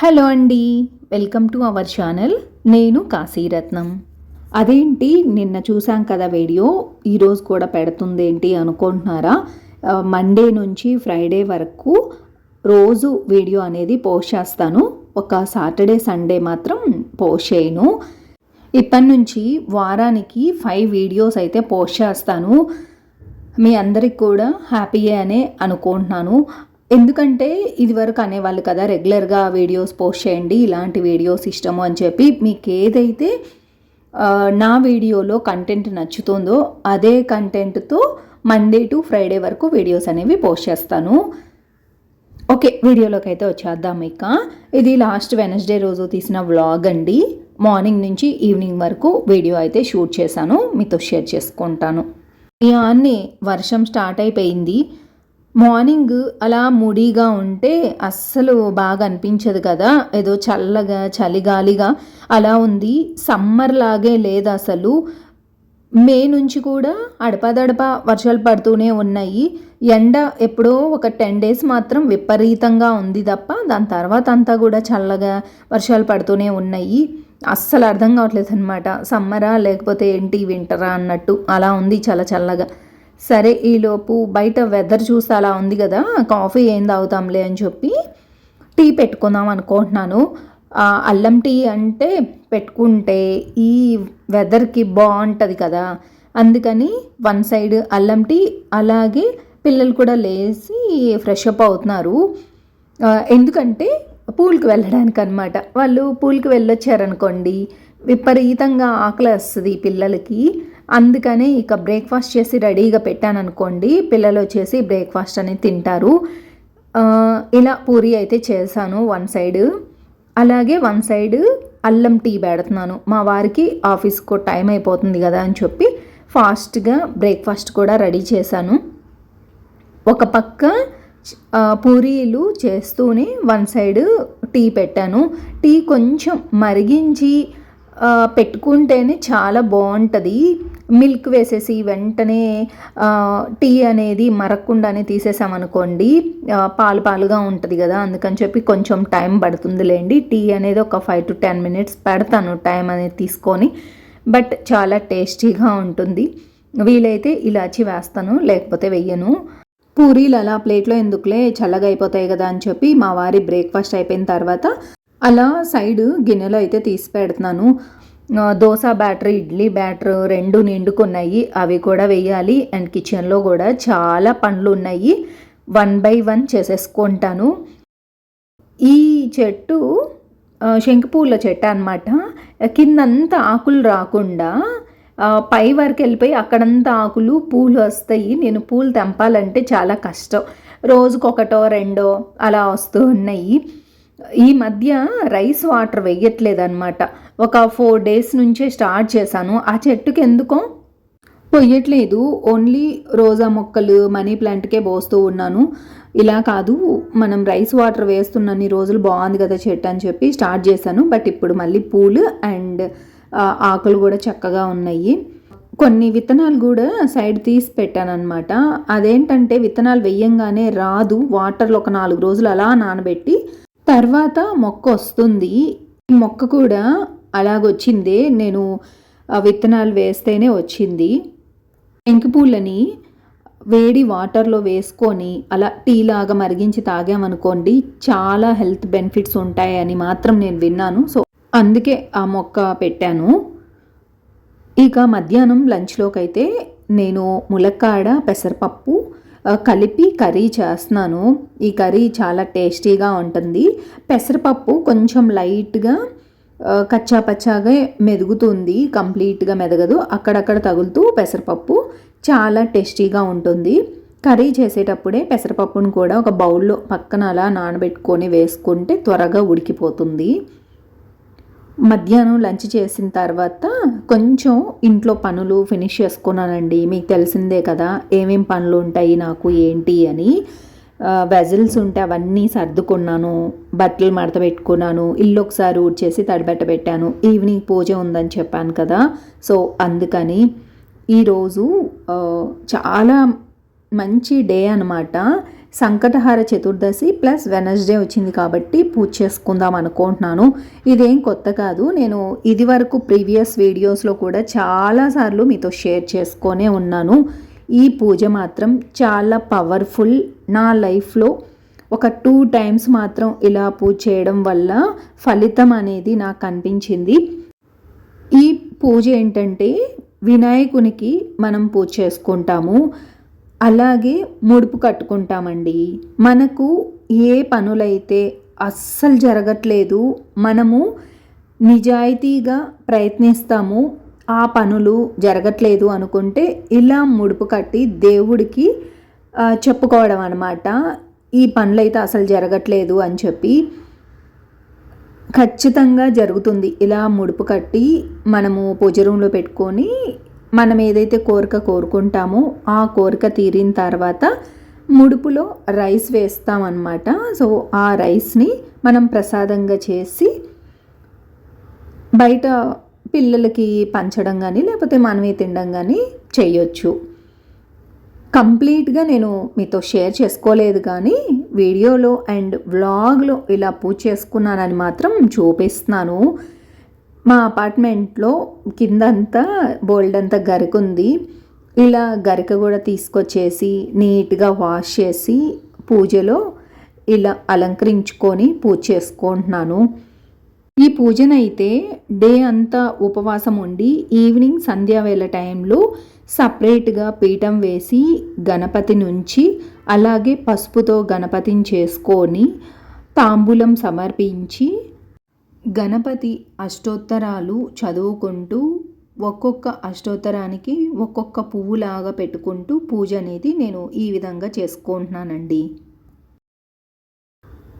Hello అండి welcome to our channel. నేను కాశీరత్నం. అదేంటి నిన్న చూసాం కదా వీడియో ఈరోజు కూడా పెడుతుంది ఏంటి అనుకుంటున్నారా? మండే నుంచి ఫ్రైడే వరకు రోజు వీడియో అనేది పోస్ట్ చేస్తాను. ఒక సాటర్డే సండే మాత్రం పోస్ట్ చేయను. ఇప్పటి నుంచి వారానికి ఫైవ్ వీడియోస్ అయితే పోస్ట్ చేస్తాను. మీ అందరికి కూడా హ్యాపీయే అనే అనుకుంటున్నాను. ఎందుకంటే ఇదివరకు అనేవాళ్ళు కదా రెగ్యులర్గా వీడియోస్ పోస్ట్ చేయండి ఇలాంటి వీడియోస్ ఇష్టము అని చెప్పి మీకు ఏదైతే నా వీడియోలో కంటెంట్ నచ్చుతుందో అదే కంటెంట్తో మండే టు ఫ్రైడే వరకు వీడియోస్ అనేవి పోస్ట్ చేస్తాను. ఓకే వీడియోలోకి అయితే వచ్చేద్దాం ఇక. ఇది లాస్ట్ వెనస్డే రోజు తీసిన వ్లాగ్ అండి. మార్నింగ్ నుంచి ఈవినింగ్ వరకు వీడియో అయితే షూట్ చేశాను మీతో షేర్ చేసుకుంటాను. అన్నీ వర్షం స్టార్ట్ అయిపోయింది. మార్నింగ్ అలా ముడిగా ఉంటే అస్సలు బాగా అనిపించదు కదా. ఏదో చల్లగా చలిగాలిగా అలా ఉంది. సమ్మర్ లాగే లేదు అసలు. మే నుంచి కూడా అడపాదడప వర్షాలు పడుతూనే ఉన్నాయి. ఎండ ఎప్పుడో ఒక టెన్ డేస్ మాత్రం విపరీతంగా ఉంది తప్ప దాని తర్వాత అంతా కూడా చల్లగా వర్షాలు పడుతూనే ఉన్నాయి. అస్సలు అర్థం కావట్లేదు అనమాట సమ్మరా లేకపోతే ఏంటి వింటరా అన్నట్టు అలా ఉంది చాలా చల్లగా. సరే ఈలోపు బయట వెదర్ చూస్తే అలా ఉంది కదా కాఫీ ఏం తాగుతాంలే అని చెప్పి టీ పెట్టుకుందాం అనుకుంటున్నాను. అల్లం టీ అంటే పెట్టుకుంటే ఈ వెదర్కి బాగుంటుంది కదా. అందుకని వన్ సైడ్ అల్లం టీ అలాగే పిల్లలు కూడా లేచి ఫ్రెష్ అప్ అవుతున్నారు. ఎందుకంటే పూల్కి వెళ్ళడానికి అనమాట వాళ్ళు పూల్కి వెళ్ళొచ్చారనుకోండి విపరీతంగా ఆకలి వస్తుంది పిల్లలకి. అందుకనే ఇక బ్రేక్ఫాస్ట్ చేసి రెడీగా పెట్టాను అనుకోండి పిల్లలు వచ్చేసి బ్రేక్ఫాస్ట్ అనేది తింటారు. ఇలా పూరి అయితే చేశాను వన్ సైడ్. అలాగే వన్ సైడ్ అల్లం టీ పెడుతున్నాను. మా వారికి ఆఫీస్కు టైం అయిపోతుంది కదా అని చెప్పి ఫాస్ట్గా బ్రేక్ఫాస్ట్ కూడా రెడీ చేశాను. ఒక పక్క పూరీలు చేస్తూనే వన్ సైడ్ టీ పెట్టాను. టీ కొంచెం మరిగించి పెట్టుకుంటేనే చాలా బాగుంటుంది. మిల్క్ వేసేసి వెంటనే టీ అనేది మరక్కుండానే తీసేసామనుకోండి పాలు పాలుగా ఉంటుంది కదా అందుకని చెప్పి కొంచెం టైం పడుతుందిలేండి. టీ అనేది ఒక ఫైవ్ టు టెన్ మినిట్స్ పెడతాను టైం అనేది తీసుకొని బట్ చాలా టేస్టీగా ఉంటుంది. వీలైతే ఇలాచి వేస్తాను లేకపోతే వెయ్యను. పూరీలు అలా ప్లేట్లో ఎందుకులే చల్లగా అయిపోతాయి కదా అని చెప్పి మా వారి బ్రేక్ఫాస్ట్ అయిపోయిన తర్వాత అలా సైడ్ గిన్నెలో అయితే తీసి పెడుతున్నాను. దోశ బ్యాటర్ ఇడ్లీ బ్యాటర్ రెండు నిండుకున్నాయి. అవి కూడా వేయాలి. అండ్ కిచెన్లో కూడా చాలా పండ్లు ఉన్నాయి. వన్ బై వన్ చేసేసుకుంటాను. ఈ చెట్టు ఆ, శంకుపూల చెట్టు అనమాట కిందంతా ఆకులు రాకుండా పై వరకు వెళ్ళిపోయి అక్కడంతా ఆకులు పూలు వస్తాయి. నేను పూలు తెంపాలంటే చాలా కష్టం. రోజుకొకటో రెండో అలా వస్తూ ఉన్నాయి. ఈ మధ్య రైస్ వాటర్ వెయ్యట్లేదు ఒక ఫోర్ డేస్ నుంచే స్టార్ట్ చేశాను. ఆ చెట్టుకి ఎందుకో పొయ్యట్లేదు. ఓన్లీ రోజా మొక్కలు మనీ ప్లాంట్కే పోస్తూ ఉన్నాను. ఇలా కాదు మనం రైస్ వాటర్ వేస్తున్నన్ని రోజులు బాగుంది కదా చెట్టు అని చెప్పి స్టార్ట్ చేశాను. బట్ ఇప్పుడు మళ్ళీ పూలు అండ్ ఆకులు కూడా చక్కగా ఉన్నాయి. కొన్ని విత్తనాలు కూడా సైడ్ తీసి పెట్టాను అదేంటంటే విత్తనాలు వెయ్యంగానే రాదు. వాటర్లో ఒక నాలుగు రోజులు అలా నానబెట్టి తర్వాత మొక్క వస్తుంది. ఈ మొక్క కూడా అలాగొచ్చిందే. నేను విత్తనాలు వేస్తేనే వచ్చింది. పెంకిపూలని వేడి వాటర్లో వేసుకొని అలా టీ లాగా మరిగించి తాగామనుకోండి చాలా హెల్త్ బెనిఫిట్స్ ఉంటాయని మాత్రం నేను విన్నాను. సో అందుకే ఆ మొక్క పెట్టాను. ఇక మధ్యాహ్నం లంచ్లోకి అయితే నేను ములక్కాడ పెసరపప్పు కలిపి కర్రీ చేస్తున్నాను. ఈ కర్రీ చాలా టేస్టీగా ఉంటుంది. పెసరపప్పు కొంచెం లైట్గా కచ్చా పచ్చాగా మెదుగుతుంది. కంప్లీట్గా మెదగదు. అక్కడక్కడ తగులుతూ పెసరపప్పు చాలా టేస్టీగా ఉంటుంది. కర్రీ చేసేటప్పుడే పెసరపప్పును కూడా ఒక బౌల్లో పక్కన అలా నానబెట్టుకొని వేసుకుంటే త్వరగా ఉడికిపోతుంది. మధ్యాహ్నం లంచ్ చేసిన తర్వాత కొంచెం ఇంట్లో పనులు ఫినిష్ చేసుకున్నానండి. మీకు తెలిసిందే కదా ఏమేం పనులు ఉంటాయి నాకు ఏంటి అని. వెజల్స్ ఉంటే అవన్నీ సర్దుకున్నాను. బట్టలు మడత పెట్టుకున్నాను. ఇల్లు ఒకసారి ఊడ్చేసి తడిబెట్ట పెట్టాను. ఈవినింగ్ పూజ ఉందని చెప్పాను కదా. సో అందుకని ఈరోజు చాలా మంచి డే అనమాట సంకటహార చతుర్దశి ప్లస్ వెనస్డే వచ్చింది కాబట్టి పూజ చేసుకుందాం అనుకుంటున్నాను. ఇదేం కొత్త కాదు. నేను ఇది వరకు ప్రీవియస్ వీడియోస్లో కూడా చాలాసార్లు మీతో షేర్ చేసుకొనే ఉన్నాను. ఈ పూజ మాత్రం చాలా పవర్ఫుల్. నా లైఫ్లో ఒక టూ టైమ్స్ మాత్రం ఇలా పూజ చేయడం వల్ల ఫలితం అనేది నాకు అనిపించింది. ఈ పూజ ఏంటంటే వినాయకునికి మనం పూజ చేసుకుంటాము. అలాగే ముడుపు కట్టుకుంటామండి. మనకు ఏ పనులైతే అస్సలు జరగట్లేదు మనము నిజాయితీగా ప్రయత్నిస్తాము ఆ పనులు జరగట్లేదు అనుకుంటే ఇలా ముడుపు కట్టి దేవుడికి చెప్పుకోవడం అనమాట ఈ పనులైతే అసలు జరగట్లేదు అని చెప్పి ఖచ్చితంగా జరుగుతుంది. ఇలా ముడుపు కట్టి మనము పూజ రూమ్లో పెట్టుకొని మనం ఏదైతే కోరిక కోరుకుంటామో ఆ కోరిక తీరిన తర్వాత ముడుపులో రైస్ వేస్తామన్నమాట. సో ఆ రైస్ని మనం ప్రసాదంగా చేసి బయట పిల్లలకి పంచడం కానీ లేకపోతే మనమే తినడం కానీ చేయొచ్చు. కంప్లీట్గా నేను మీతో షేర్ చేసుకోలేదు కానీ వీడియోలో అండ్ వ్లాగ్లో ఇలా పూజ చేసుకున్నానని మాత్రం చూపిస్తున్నాను. మా అపార్ట్మెంట్లో కిందంతా బోల్డ్ అంతా గరిక ఉంది ఇలా గరిక కూడా తీసుకొచ్చేసి నీట్గా వాష్ చేసి పూజలో ఇలా అలంకరించుకొని పూజ చేసుకుంటున్నాను. ఈ పూజనైతే డే అంతా ఉపవాసం ఉండి ఈవినింగ్ సంధ్యావేళ టైంలో సపరేట్గా పీఠం వేసి గణపతి నుంచి అలాగే పసుపుతో గణపతిని చేసుకొని తాంబూలం సమర్పించి గణపతి అష్టోత్తరాలు చదువుకుంటూ ఒక్కొక్క అష్టోత్తరానికి ఒక్కొక్క పువ్వులాగా పెట్టుకుంటూ పూజ అనేది నేను ఈ విధంగా చేసుకుంటున్నానండి.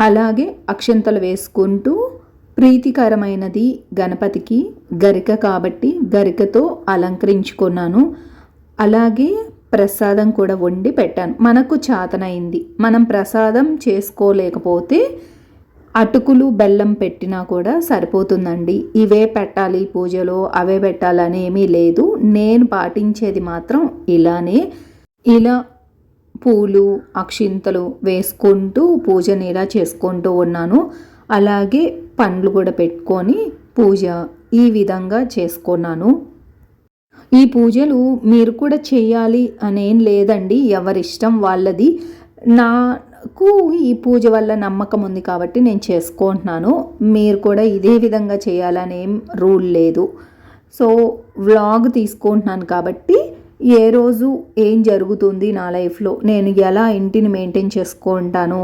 అలాగే అక్షంతలు వేసుకుంటూ ప్రీతికరమైనది గణపతికి గరిక కాబట్టి గరికతో అలంకరించుకున్నాను. అలాగే ప్రసాదం కూడా వండి పెట్టాను. మనకు చాతనైంది. మనం ప్రసాదం చేసుకోలేకపోతే అటుకులు బెల్లం పెట్టినా కూడా సరిపోతుందండి. ఇవే పెట్టాలి పూజలో అవే పెట్టాలని ఏమీ లేదు. నేను పాటించేది మాత్రం ఇలానే. ఇలా పూలు అక్షింతలు వేసుకుంటూ పూజని ఇలా చేసుకుంటూ ఉన్నాను. అలాగే పండ్లు కూడా పెట్టుకొని పూజ ఈ విధంగా చేసుకున్నాను. ఈ పూజలు మీరు కూడా చేయాలి అనేం లేదండి. ఎవరిష్టం వాళ్ళది. నా నాకు ఈ పూజ వల్ల నమ్మకం ఉంది కాబట్టి నేను చేసుకుంటున్నాను. మీరు కూడా ఇదే విధంగా చేయాలనేం రూల్ లేదు. సో వ్లాగ్ తీసుకుంటున్నాను కాబట్టి ఏ రోజు ఏం జరుగుతుంది నా లైఫ్లో నేను ఎలా ఇంటిని మెయింటైన్ చేసుకుంటాను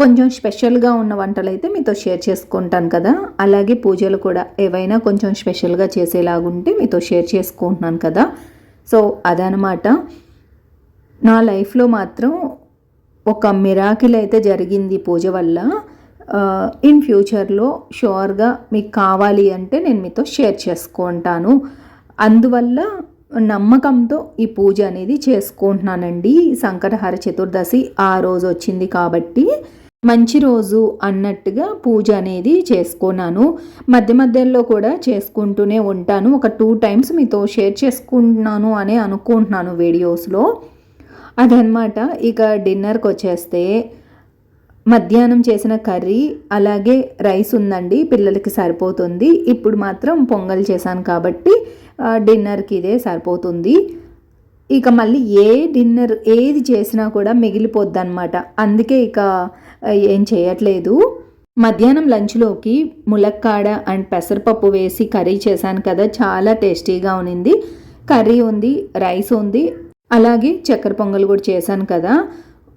కొంచెం స్పెషల్గా ఉన్న వంటలు అయితే మీతో షేర్ చేసుకుంటాను కదా. అలాగే పూజలు కూడా ఏవైనా కొంచెం స్పెషల్గా చేసేలాగుంటే మీతో షేర్ చేసుకుంటున్నాను కదా. సో అదనమాట. నా లైఫ్లో మాత్రం ఒక మిరాకిల్ అయితే జరిగింది పూజ వల్ల. ఇన్ ఫ్యూచర్లో షూర్గా మీకు కావాలి అంటే నేను మీతో షేర్ చేసుకుంటాను. అందువల్ల నమ్మకంతో ఈ పూజ అనేది చేసుకుంటున్నానండి. సంకటహార చతుర్దశి ఆ రోజు వచ్చింది కాబట్టి మంచి రోజు అన్నట్టుగా పూజ అనేది చేసుకున్నాను. మధ్య మధ్యలో కూడా చేసుకుంటూనే ఉంటాను. ఒక టూ టైమ్స్ మీతో షేర్ చేసుకుంటున్నాను అని అనుకుంటున్నాను వీడియోస్లో అదనమాట ఇక డిన్నర్కి వచ్చేస్తే మధ్యాహ్నం చేసిన కర్రీ అలాగే రైస్ ఉందండి పిల్లలకి సరిపోతుంది. ఇప్పుడు మాత్రం పొంగల్ చేశాను కాబట్టి డిన్నర్కి ఇదే సరిపోతుంది. ఇక మళ్ళీ ఏ డిన్నర్ ఏది చేసినా కూడా మిగిలిపోద్ది అనమాట అందుకే ఇక ఏం చేయట్లేదు. మధ్యాహ్నం లంచ్లోకి ములక్కాడ అండ్ పెసరపప్పు వేసి కర్రీ చేశాను కదా చాలా టేస్టీగా ఉన్నింది. కర్రీ ఉంది రైస్ ఉంది అలాగే చక్కెర పొంగల్ కూడా చేశాను కదా.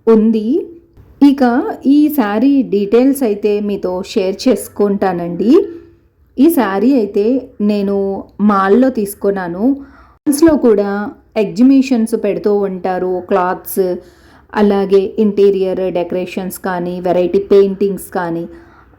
ఉంది. ఇక ఈ శారీ డీటెయిల్స్ అయితే మీతో షేర్ చేసుకుంటానండి. ఈ శారీ అయితే నేను మాల్లో తీసుకున్నాను. మాల్స్లో కూడా ఎగ్జిబిషన్స్ పెడుతూ ఉంటారు. క్లాత్స్ అలాగే ఇంటీరియర్ డెకరేషన్స్ కానీ వెరైటీ పెయింటింగ్స్ కానీ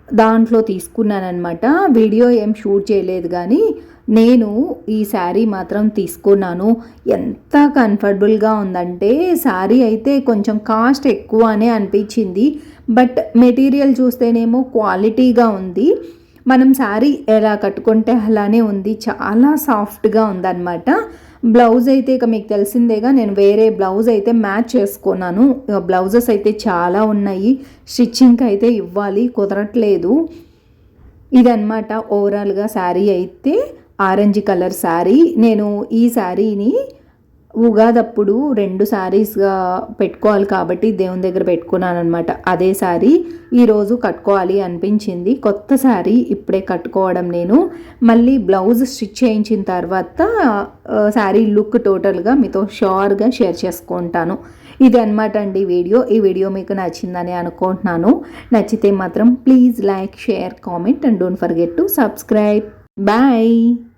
దాంట్లో తీసుకున్నానమాట వీడియో ఏం షూట్ చేయలేదు కానీ నేను ఈ శారీ మాత్రం తీసుకున్నాను. ఎంత కంఫర్టబుల్గా ఉందంటే శారీ అయితే కొంచెం కాస్ట్ ఎక్కువ అనే అనిపించింది. బట్ మెటీరియల్ చూస్తేనేమో క్వాలిటీగా ఉంది. మనం శారీ ఎలా కట్టుకుంటే అలానే ఉంది. చాలా సాఫ్ట్గా ఉందన్నమాట. బ్లౌజ్ అయితే ఇక మీకు తెలిసిందేగా నేను వేరే బ్లౌజ్ అయితే మ్యాచ్ చేసుకున్నాను. బ్లౌజెస్ అయితే చాలా ఉన్నాయి. స్టిచ్చింగ్కి అయితే ఇవ్వాలి కుదరట్లేదు. ఇదన్నమాట ఓవరాల్గా శారీ అయితే. Orange colour sari. నేను ఈ శారీని ఉగాదప్పుడు రెండు శారీస్గా పెట్టుకోవాలి కాబట్టి దేవుని దగ్గర పెట్టుకున్నాను అనమాట అదే శారీ ఈరోజు కట్టుకోవాలి అనిపించింది. కొత్త శారీ ఇప్పుడే కట్టుకోవడం నేను. మళ్ళీ బ్లౌజ్ స్టిచ్ చేయించిన తర్వాత శారీ లుక్ టోటల్గా మీతో షోర్గా షేర్ చేసుకుంటాను. ఇది అనమాట అండి వీడియో. ఈ వీడియో మీకు నచ్చిందని అనుకుంటున్నాను. నచ్చితే మాత్రం please like share comment and don't forget to subscribe. bye.